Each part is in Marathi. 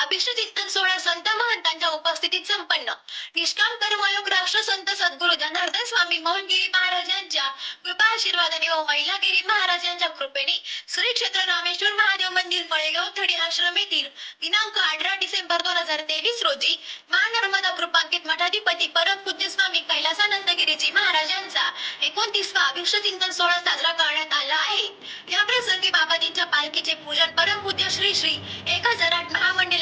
अभिष्ट चिंतन सोहळा संत महंतांच्या उपस्थितीत संपन्न. निष्काम कर्मयोग राष्ट्रसंत सद्गुरु जनार्दन स्वामी मोहनगिरी महाराजांच्या कृपा आशीर्वादाने व महिलागिरी महाराजांच्या कृपेने श्री क्षेत्र रामेश्वर महादेव मंदिर मळेगाव थडी आश्रम येथील दिनांक अठरा डिसेंबर दोन हजार तेवीस रोजी महानर्मदा कृपांकित मठाधिपती परम पूज्य स्वामी कैलासानंद गिरीजी महाराजांचा एकोणतीसवा अभिष्ट चिंतन सोहळा साजरा करण्यात आला आहे. या प्रसंगी बाबाजींच्या पालखीचे पूजन परम पूज्य श्री श्री एक हजार आठ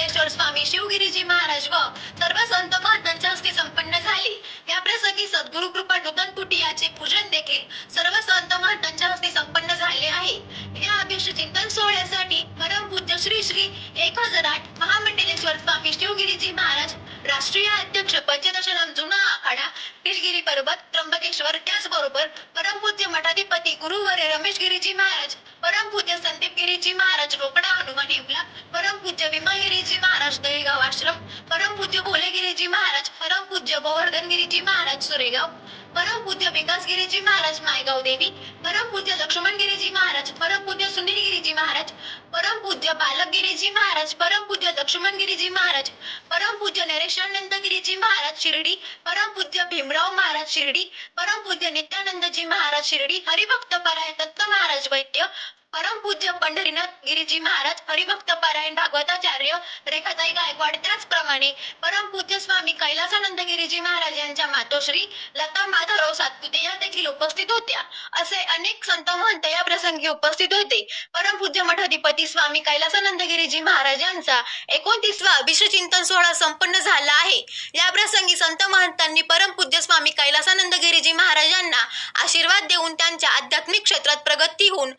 महामंडलेश्वर स्वामी शिवगिरीजी महाराज व सर्व संत महंतांच्या हस्ते संपन्न झाली. या प्रसंगी सद्गुरु कृपा नूतन कुटी याचे पूजन देखील सर्व संत महंतांच्या हस्ते संपन्न झाले आहे. या अभिष्ट चिंतन सोहळ्यासाठी परमपूज्य श्री श्री एक हजार आठ महामंडलेश्वर स्वामी शिवगिरीजी महाराज राष्ट्रीय अध्यक्ष पंचदशनाम जुना आखाडा पिलगिरी पर्वत त्र्यंबकेश्वर त्याचबरोबर परमपूज्य मठाधिपती गुरुवर रमेश गिरीजी महाराज परमपूज्य संदीप गिरीजी महाराज रोकडा हनुमान येवला परमपूज्य विमागिरीजी महाराज दहेगाव आश्रम परमपूज्य भोलेगिरीजी महाराज परमपूज्य गोवर्धन गिरीजी महाराज सुरेगाव परमपूज्य विकास गिरीजी महाराज मायगाव देवी परमपूज्य लक्ष्मण गिरीजी महाराज परमपूज्य सुनील गिरीजी महाराज परमपूज्य बालक गिरीजी महाराज परमपूज्य लक्ष्मण गिरीजी महाराज परमपूज्य नरेशानंद गिरीजी महाराज शिर्डी परमपूज्य भीमराव महाराज शिर्डी परमपूज्य नित्यानंदजी महाराज शिर्डी हरिभक्त पराय दत्त महाराज वैद्य परमपूज्य पंढरीनाथ गिरीजी महाराज हरिभक्त पारायण भागवताचार्य रेखाताई गायकवाड त्याचप्रमाणे परमपूज्य स्वामी कैलासानंद गिरीजी महाराज यांच्या मातोश्री लता माधवराव सातपुते या देखील उपस्थित होत्या. असे अनेक संत महंत या प्रसंगी उपस्थित होते. परमपूज्य मठाधिपती स्वामी कैलासानंद गिरीजी महाराजांचा एकोणतीसवा विश्वचिंतन सोहळा संपन्न झाला आहे. या प्रसंगी संत महंतांनी परमपूज्य स्वामी कैलासानंद गिरीजी महाराजांना आशीर्वाद देऊन त्यांच्या आध्यात्मिक क्षेत्रात प्रगती होऊन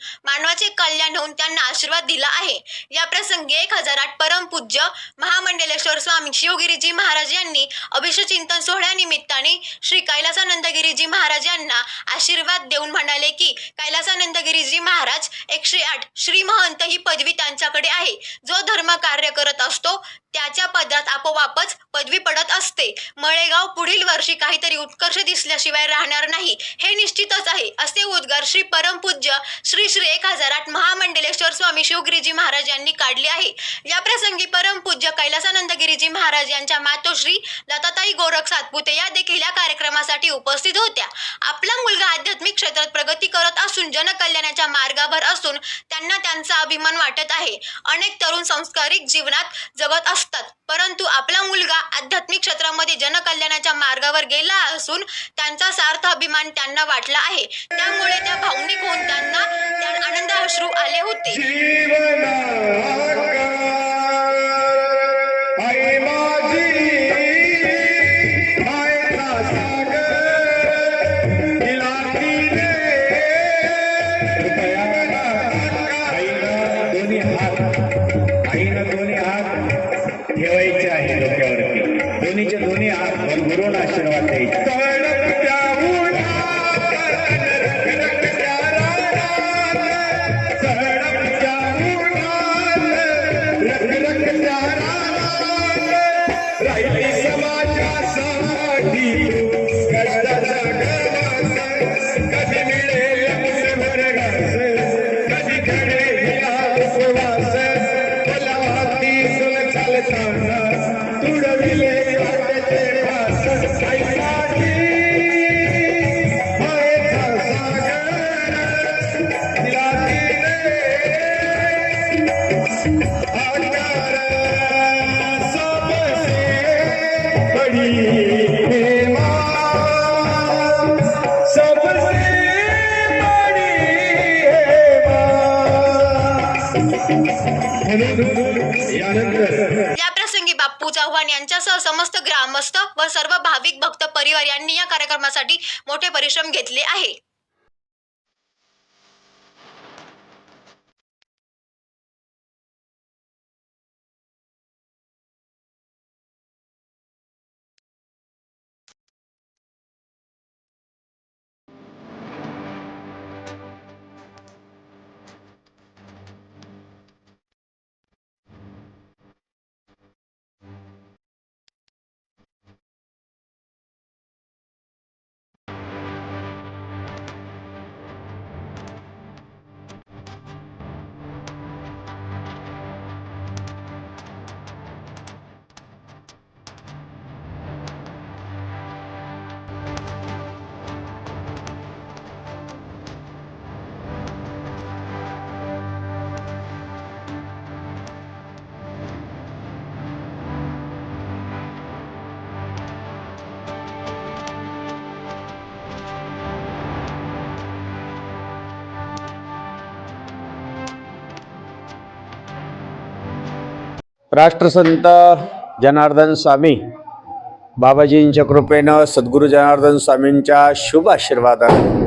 समाजाचे कल्याण होऊन त्यांना आशीर्वाद दिला आहे. या प्रसंगी एक हजार आठ परमपूज्य महामंडलेश्वर स्वामी शिवगिरीजी महाराज यांनी अभिषेचिंतन सोहळ्यानिमित्ताने श्री कैलासानंद गिरीजी महाराज यांना आशीर्वाद देऊन म्हणाले की कैलासानंद गिरीजी महाराज एकशे आठ श्री महंत ही पदवी त्यांच्याकडे आहे. जो धर्म कार्य करत असतो त्याच्या पदात आपोआपच पदवी पडत असते. मळेगाव पुढील वर्षी काहीतरी उत्कर्ष दिसल्याशिवाय राहणार नाही. हे निश्चितच आहे असे उद्गार श्री परमपूज्य श्री श्री एक हजार आठ महामंडलेश्वर स्वामी शिवगिरीजी महाराज यांनी काढली आहे. या प्रसंगी परमपूज्य कैलासानंद गिरीजी महाराज यांच्या मातोश्री लताताई गोरख सातपुते या देखील या कार्यक्रमासाठी उपस्थित होत्या. आपला मुलगा आध्यात्मिक क्षेत्रात प्रगती करत असून जनकल्याणाच्या मार्गावर असून त्यांना त्यांचा अभिमान वाटत आहे. अनेक तरुण संस्कारिक जीवनात जगत असतात. परंतु आपला मुलगा आध्यात्मिक क्षेत्रामध्ये जनकल्याणाच्या मार्गावर गेला असून त्यांचा सार्थ अभिमान त्यांना वाटला आहे. त्यामुळे त्या भावनिक होऊन त्यांना त्या आनंद अश्रू आले होते. चव्हाण यांच्यासह समस्त ग्रामस्थ व सर्व भाविक भक्त परिवार यांनी या कार्यक्रमासाठी मोठे परिश्रम घेतले आहे. राष्ट्रसंत जनार्दन स्वामी बाबाजींच्या कृपेनं सद्गुरू जनार्दन स्वामींच्या शुभ आशीर्वादानं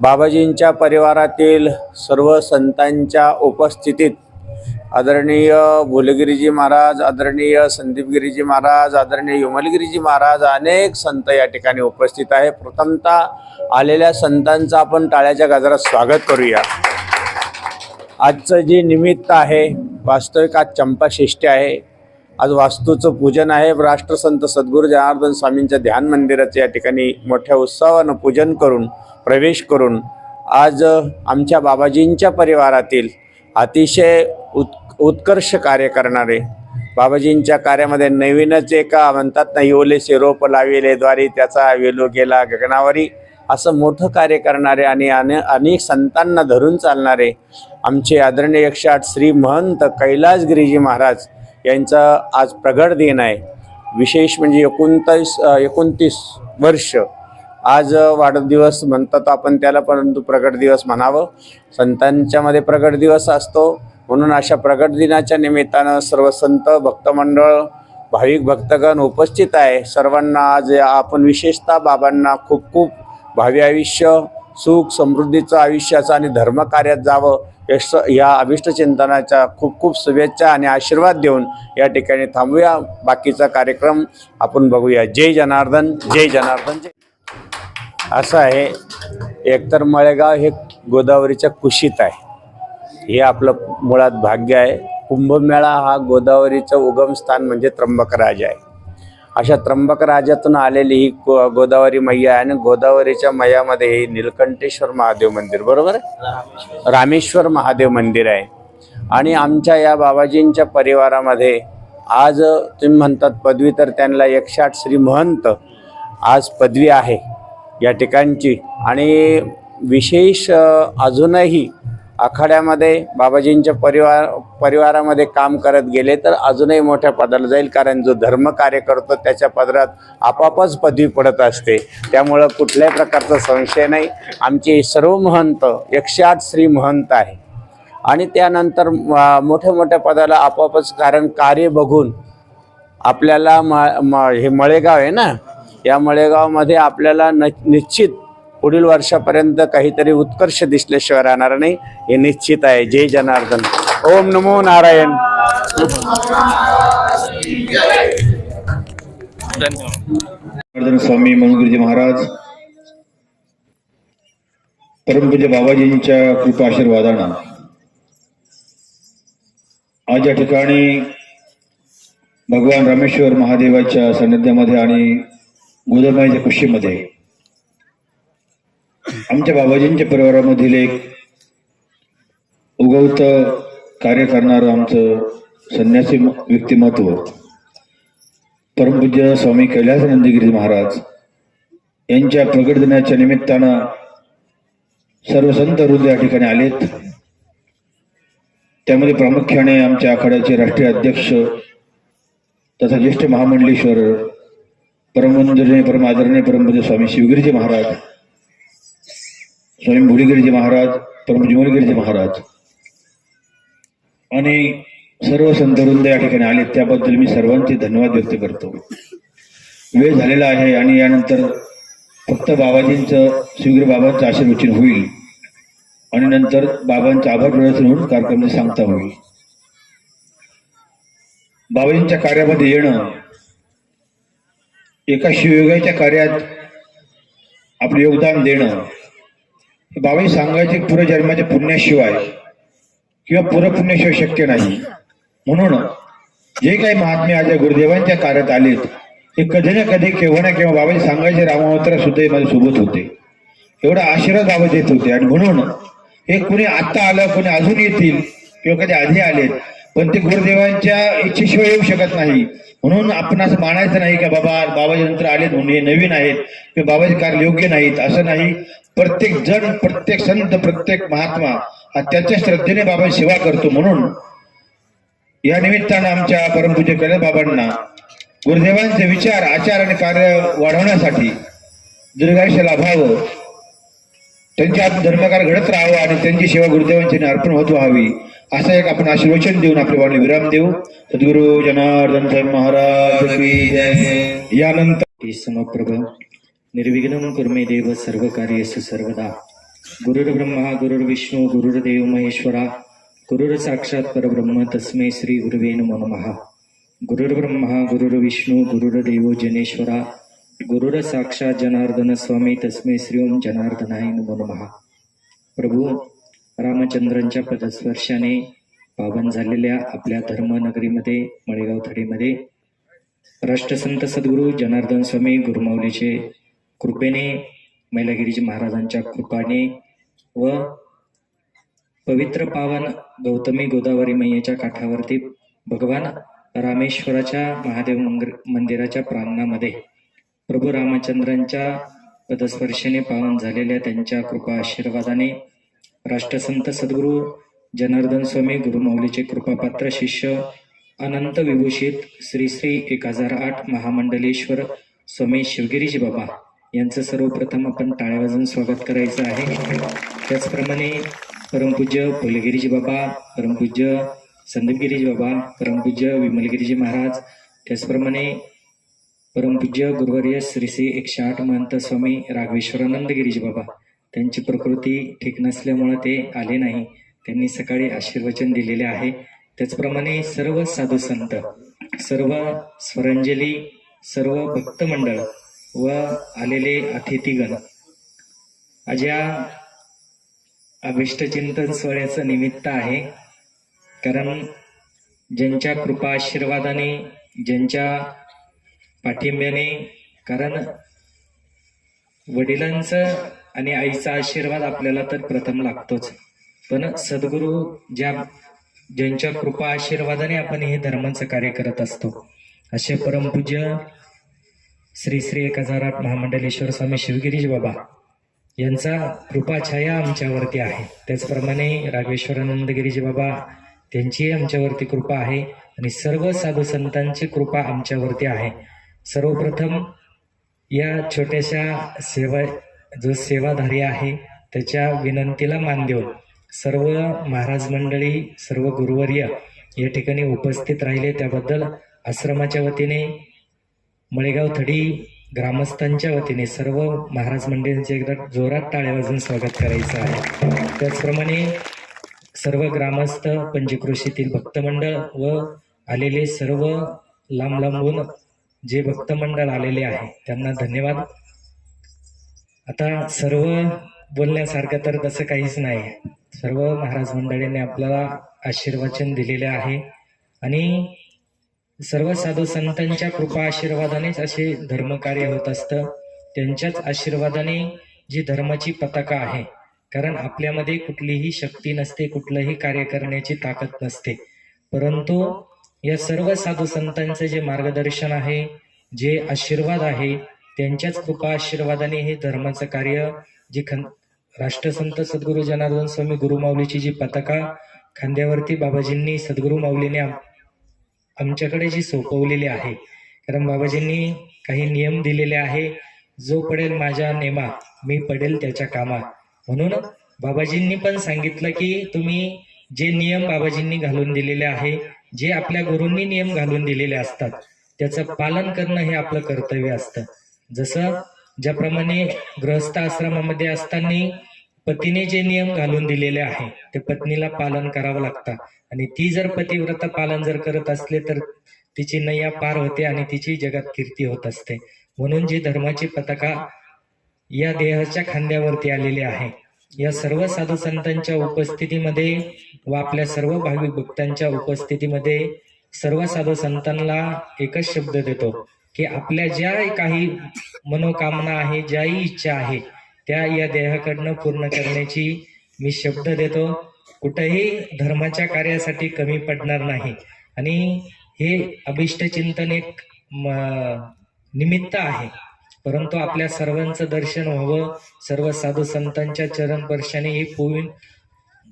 बाबाजींच्या परिवारातील सर्व संतांच्या उपस्थितीत आदरणीय भुलगिरीजी महाराज आदरणीय संदीपगिरीजी महाराज आदरणीय युमलगिरीजी महाराज अनेक संत या ठिकाणी उपस्थित आहे प्रथमतः आलेल्या संतांचं आपण टाळ्याच्या गजरात स्वागत करूया. आजचं जे निमित्त आहे वास्तविक आज चंपाषष्ठी आहे? आज वास्तूचं पूजन आहे. राष्ट्रसंत सद्गुरू जनार्दन स्वामींच्या ध्यान मंदिराचं या ठिकाणी मोठ्या उत्सवानं पूजन करून प्रवेश करून आज आमच्या बाबाजींच्या परिवारातील अतिशय उत् उत्कर्ष कार्य करणारे बाबाजींच्या कार्यामध्ये नवीनच एका म्हणतात ना येवले रोप लाविले द्वारे त्याचा वेलो गेला गगनावरी असं मोठं कार्य करणारे आणि अनेक संतांना धरून चालणारे आमचे आदरणीय एकशे आठ श्री महंत कैलासगिरीजी महाराज यांचा आज प्रगट दिन आहे. विशेष म्हणजे एकोणतीस एकोणतीस वर्ष. आज वाढदिवस म्हणतात आपण त्याला परंतु प्रगट दिवस म्हणावं. संतांच्यामध्ये प्रगट दिवस असतो. म्हणून अशा प्रगट दिनाच्या निमित्तानं सर्व संत भक्तमंडळ भाविक भक्तगण उपस्थित आहे. सर्वांना आज आपण विशेषतः बाबांना खूप खूप भावी आयुष्य सुख समृद्धीचं आयुष्याचं आणि धर्मकार्यात जावं यश या अभिष्टचिंतनाच्या खूप खूप शुभेच्छा आणि आशीर्वाद देऊन या ठिकाणी थांबूया. बाकीचा कार्यक्रम आपण बघूया. जय जनार्दन जय जनार्दन जय असं आहे. एकतर मळेगाव हे गोदावरीच्या कुशीत आहे. हे आपलं मुळात भाग्य आहे. कुंभमेळा हा गोदावरीचं उगमस्थान म्हणजे त्र्यंबकराज आहे. अशा त्र्यंबकराजातून आलेली ही गो गोदावरी मैया आहे आणि गोदावरीच्या मैयामध्ये हे निलकंठेश्वर महादेव मंदिर बरोबर? रामेश्वर. महादेव मंदिर आहे. आणि आमच्या या बाबाजींच्या परिवारामध्ये आज तुम्ही म्हणतात पदवी तर त्यांना एकशे आठ श्री महंत आज पदवी आहे या ठिकाणची. आणि विशेष अजूनही आखाड्यामध्ये बाबाजींच्या परिवार परिवारामध्ये काम करत गेले तर अजूनही मोठ्या पदाला जाईल कारण जो धर्म कार्य करतो त्याच्या पदरात आपापच पदवी पडत असते. त्यामुळं कुठल्याही प्रकारचा संशय नाही. आमचे सर्व महंत एकशे आठ श्री महंत आहे. आणि त्यानंतर मोठ्या मोठ्या पदाला आपोआपच कारण कार्य बघून आपल्याला म म हे मळेगाव आहे ना? या मळेगावमध्ये आपल्याला न निश्चित पुढील वर्षापर्यंत काहीतरी उत्कर्ष दिसल्याशिवाय राहणार नाही. हे निश्चित आहे. जय जनार्दन. ओम नमो नारायण. स्वामी मंगुरुजी महाराज परमपूज्य बाबाजींच्या कृपा आशीर्वादानं आज या ठिकाणी भगवान रामेश्वर महादेवाच्या सान्निध्यामध्ये आणि गोदरमाईच्या कुशीमध्ये आमच्या बाबाजींच्या परिवारामधील एक उगवत कार्य करणारं आमचं संन्यासी व्यक्तिमत्व. परमपूज्य स्वामी कैलासानंदगिरी महाराज यांच्या प्रगट दिनाच्या निमित्तानं सर्व संत वृद्ध या ठिकाणी आलेत. त्यामध्ये प्रामुख्याने आमच्या आखाड्याचे राष्ट्रीय अध्यक्ष तथा ज्येष्ठ महामंडलेश्वर परमवंदनीय परम आदरणीय परमपूज्य स्वामी शिवगिरीजी महाराज स्वयं भोडीगिरीजी महाराज परम जुमलगिरीजी महाराज. आणि सर्व संतवृंद या ठिकाणी आले त्याबद्दल मी सर्वांचे धन्यवाद व्यक्त करतो. वेळ झालेला आहे आणि यानंतर फक्त बाबाजींचं शिवगिरी बाबांचं आशीर्वचन होईल. आणि नंतर बाबांचं आभार प्रदर्शन होऊन कार्यक्रम सांगता होईल. बाबाजींच्या कार्यामध्ये येणं एका शिवयोगाच्या कार्यात आपलं योगदान देणं हे सांगायचे पुर जन्माच्या पुण्याशिवाय किंवा पुरपुण्याशिवाय शक्य नाही. म्हणून जे काही महात्मे आज गुरुदेवांच्या कार्यात आलेत ते कधी ना कधी केव्हा ना केव्हा बाबाजी सांगायचे रामावतार सुद्धा माझ्या सोबत होते. एवढा आशीर्वाद बाबा देत होते. आणि म्हणून हे कुणी आत्ता आलं कुणी अजून येतील किंवा कधी आधी आलेत पण ते गुरुदेवांच्या इच्छेशिवाय येऊ शकत नाही. म्हणून आपण असं मानायचं नाही की बाबा बाबाजी नंतर आलेत म्हणून हे नवीन आहेत किंवा बाबाजी कार्य योग्य नाहीत असं नाही. प्रत्येक जण प्रत्येक संत प्रत्येक महात्मा हा त्याच्या श्रद्धेने बाबा सेवा करतो. म्हणून या निमित्तानं आमच्या परमपूजे कैलास बाबांना गुरुदेवांचे विचार आचार आणि कार्य वाढवण्यासाठी दीर्घायुष्य लाभावं. त्यांच्या धर्मकार घडत राहावं आणि त्यांची सेवा गुरुदेवांची अर्पण होत व्हावी. असा एक आपण आशीर्वचन देऊन आपल्या वाणी विराम देऊ. सद्गुरु जनार्दन साहेब महाराज यानंतर समप्रभ निर्विघ्न कुर्मे देव सर्व कार्यसु सर्वदा. गुरुर्ब्रह्मा गुरुर्विष्णू गुरुर्देव महेश्वरा गुरुर साक्षात परब्रह्म तस्मै श्री गुरुवे नमो नमः. गुरुर्ब्रह्मा गुरुर्विष्णू गुरुर्देव जनेश्वरा गुरुर साक्षात जनार्दन स्वामी तस्मै श्री ओम जनार्दनाय नमो नमः. प्रभू रामचंद्रांच्या पदस्पर्शाने पावन झालेल्या आपल्या धर्मनगरीमध्ये मळेगाव थडीमध्ये राष्ट्रसंत सद्गुरू जनार्दन स्वामी गुरुमाऊलीचे कृपेने मैलागिरीजी महाराजांच्या कृपाने व पवित्र पावन गौतमी गोदावरी मैयाच्या काठावरती भगवान रामेश्वराच्या महादेव मंदिराच्या प्रांगणामध्ये प्रभू रामचंद्रांच्या पदस्पर्शाने पावन झालेल्या त्यांच्या कृपा आशीर्वादाने राष्ट्रसंत सद्गुरू जनार्दन स्वामी गुरुमाऊलीचे कृपापात्र शिष्य अनंत विभूषित श्री श्री एक हजार आठ महामंडलेश्वर स्वामी शिवगिरीजी बाबा यांचं सर्वप्रथम आपण टाळ्यावाजून स्वागत करायचं आहे. त्याचप्रमाणे परमपूज्य फुलगिरीजी बाबा परमपूज्य संदीपगिरीजी बाबा परमपूज्य विमलगिरीजी महाराज त्याचप्रमाणे परमपूज्य गुरुवर्य श्री श्री एकशे आठ महंत स्वामी राघवेश्वरानंद गिरीजी बाबा त्यांची प्रकृती ठीक नसल्यामुळं ते आले नाही. त्यांनी सकाळी आशीर्वचन दिलेले आहे. त्याचप्रमाणे सर्व साधू संत सर्व स्वरंजली सर्व भक्त मंडळ व आलेले अतिथीगण अज्या अभिष्टचिंतन सोहळ्याचं निमित्त आहे. कारण ज्यांच्या कृपा आशीर्वादाने ज्यांच्या पाठिंब्याने कारण वडिलांचं आणि आईचा आशीर्वाद आपल्याला तर प्रथम लागतोच. पण सद्गुरू ज्या ज्यांच्या कृपा आशीर्वादाने आपण हे धर्माचं कार्य करत असतो असे परमपूज्य श्री श्री एक हजार आठ महामंडलेश्वर स्वामी शिवगिरीज बाबा यांचा कृपाछाया आमच्यावरती आहे. त्याचप्रमाणे राघवेश्वरानंदगिरीजी बाबा त्यांचीही आमच्यावरती कृपा आहे आणि सर्व साधू संतांची कृपा आमच्यावरती आहे. सर्वप्रथम या छोट्याशा सेवा जो सेवाधारी आहे त्याच्या विनंतीला मान देऊन सर्व महाराज मंडळी सर्व गुरुवर्य या ठिकाणी उपस्थित राहिले. त्याबद्दल आश्रमाच्या वतीने मळेगाव थडी ग्रामस्थांच्या वतीने सर्व महाराज मंडळींचे एकदा जोरात टाळ्या वाजून स्वागत करायचं आहे. त्याचप्रमाणे सर्व ग्रामस्थ पंचकृषीतील भक्तमंडळ व आलेले सर्व लांब लांबून जे भक्तमंडळ आलेले आहे त्यांना धन्यवाद. आता सर्व बोलण्यासारखं तर तसं काहीच नाही. सर्व महाराज मंडळींनी आपल्याला आशीर्वचन दिलेले आहे. आणि सर्व साधू संतांच्या कृपा आशीर्वादानेच असे धर्मकार्य होत असतं. त्यांच्याच आशीर्वादाने जी धर्माची पताका आहे. कारण आपल्यामध्ये कुठलीही शक्ती नसते कुठलंही कार्य करण्याची ताकद नसते. परंतु या सर्व साधू संतांचं जे मार्गदर्शन आहे जे आशीर्वाद आहे त्यांच्याच कृपा आशीर्वादाने हे धर्माचं कार्य जे खं राष्ट्रसंत सद्गुरू जनार्दन स्वामी गुरुमाऊलीची जी पताका खांद्यावरती बाबाजींनी सद्गुरू माऊलीने आमच्याकडे जी सोपवलेली आहे. कारण बाबाजींनी काही नियम दिलेले आहे जो पडेल माझ्या नेमा मी पडेल त्याच्या कामा. म्हणून बाबाजींनी पण सांगितलं की तुम्ही जे नियम बाबाजींनी घालून दिलेले आहे जे आपल्या गुरूंनी नियम घालून दिलेले असतात त्याचं पालन करणं हे आपलं कर्तव्य असतं. जसं ज्याप्रमाणे गृहस्थ आश्रमामध्ये असताना पतीने जे नियम घालून दिलेले आहे ते पत्नीला पालन करावं लागतं. आणि ती जर पतिव्रता पालन जर करत असले तर तिची नैया पार होते आणि तिची जगात कीर्ती होत असते. म्हणून जी धर्माची पताका या देहाच्या खांद्यावरती आलेली आहे. या सर्व साधू संतांच्या उपस्थितीमध्ये व आपल्या सर्व भाविक भक्तांच्या उपस्थितीमध्ये सर्व साधू संतांना एकच शब्द देतो. की आपल्या ज्या काही मनोकामना आहे ज्याही इच्छा आहे त्या या देहाकडनं पूर्ण करण्याची मी शब्द देतो. कुठेही धर्माच्या कार्यासाठी कमी पडणार नाही. आणि हे अभिष्ट चिंतन एक म- निमित्त आहे. परंतु आपल्या सर्वांचं दर्शन व्हावं सर्व साधू संतांच्या चरण स्पर्शाने ही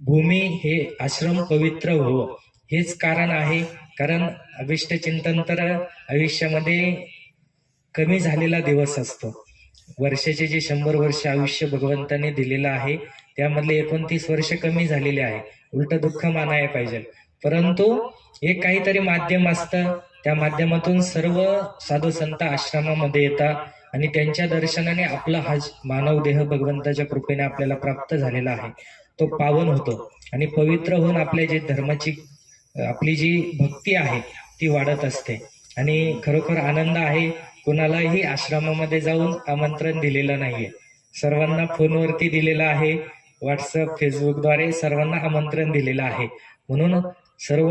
भूमी हे आश्रम पवित्र व्हावं. हेच कारण आहे कारण अभिष्ट चिंतन तर आयुष्यामध्ये कमी झालेला दिवस असतो. वर्षाचे जे शंभर वर्ष आयुष्य भगवंताने दिलेलं आहे त्यामधले एकोणतीस वर्ष कमी झालेले आहे. उलट दुःख मानायला पाहिजे. परंतु एक काहीतरी माध्यम असतं. त्या माध्यमातून सर्व साधू संत आश्रमामध्ये येतात आणि त्यांच्या दर्शनाने आपला हा मानव देह भगवंताच्या कृपेने आपल्याला प्राप्त झालेला आहे. तो पावन होतो आणि पवित्र होऊन आपल्या जे धर्माची आपली जी भक्ती आहे ती वाढत असते. आणि खरोखर आनंद आहे कुणालाही आश्रमामध्ये जाऊन आमंत्रण दिलेलं नाहीये. सर्वांना फोनवरती दिलेलं आहे व्हॉट्सअप फेसबुकद्वारे सर्वांना आमंत्रण दिलेलं आहे. म्हणून सर्व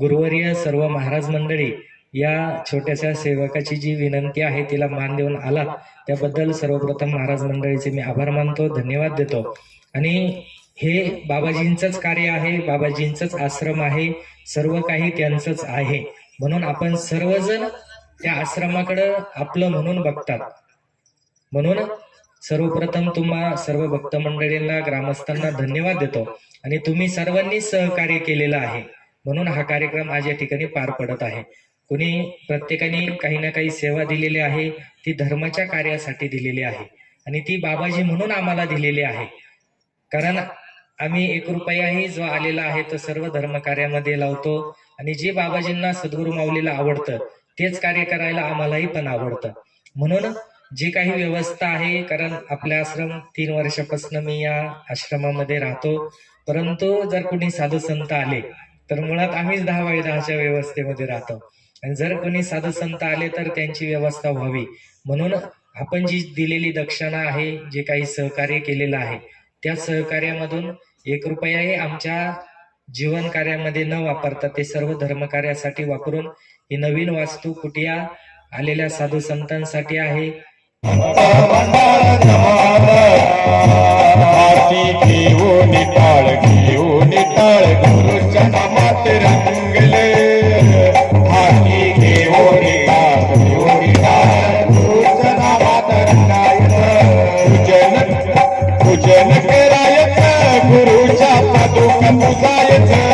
गुरुवर्य सर्व महाराज मंडळी या छोट्याशा सेवकाची जी विनंती आहे तिला मान देऊन आला त्याबद्दल सर्वप्रथम महाराज मंडळीचे मी आभार मानतो धन्यवाद देतो. आणि हे बाबाजींचंच कार्य आहे बाबाजींचंच आश्रम आहे सर्व काही त्यांचंच आहे. म्हणून आपण सर्वजण त्या आश्रमाकडं आपलं म्हणून बघतात. म्हणून सर्वप्रथम तुम्हा सर्व भक्त मंडळींना ग्रामस्थांना धन्यवाद देतो. आणि तुम्ही सर्वांनी सहकार्य केलेलं आहे. म्हणून हा कार्यक्रम आज या ठिकाणी पार पडत आहे. कुणी प्रत्येकाने काही ना काही सेवा दिलेली आहे ती धर्माच्या कार्यासाठी दिलेली आहे. आणि ती बाबाजी म्हणून आम्हाला दिलेली आहे. कारण आम्ही एक रुपयाही जो आलेला आहे तो सर्व धर्मकार्यामध्ये लावतो. आणि जे बाबाजींना सद्गुरू माऊलीला आवडतं तेच कार्य करायला आम्हालाही पण आवडतं. म्हणून जे काही व्यवस्था आहे कारण आपल्या आश्रम तीन वर्षापासून मी या आश्रमामध्ये राहतो. परंतु जर कोणी साधू संत आले तर मुळात आम्हीच दहा बाय दहाच्या व्यवस्थेमध्ये राहतो. आणि जर कोणी साधू संत आले तर त्यांची व्यवस्था व्हावी. म्हणून आपण जी दिलेली दक्षिणा आहे जे काही सहकार्य केलेलं आहे त्या सहकार्यामधून एक रुपयाही आमच्या जीवन कार्यामध्ये न वापरता ते सर्व धर्म कार्यासाठी वापरून ही नवीन वास्तू कुटिया आलेल्या साधू संतांसाठी आहे. घेऊन Mamma,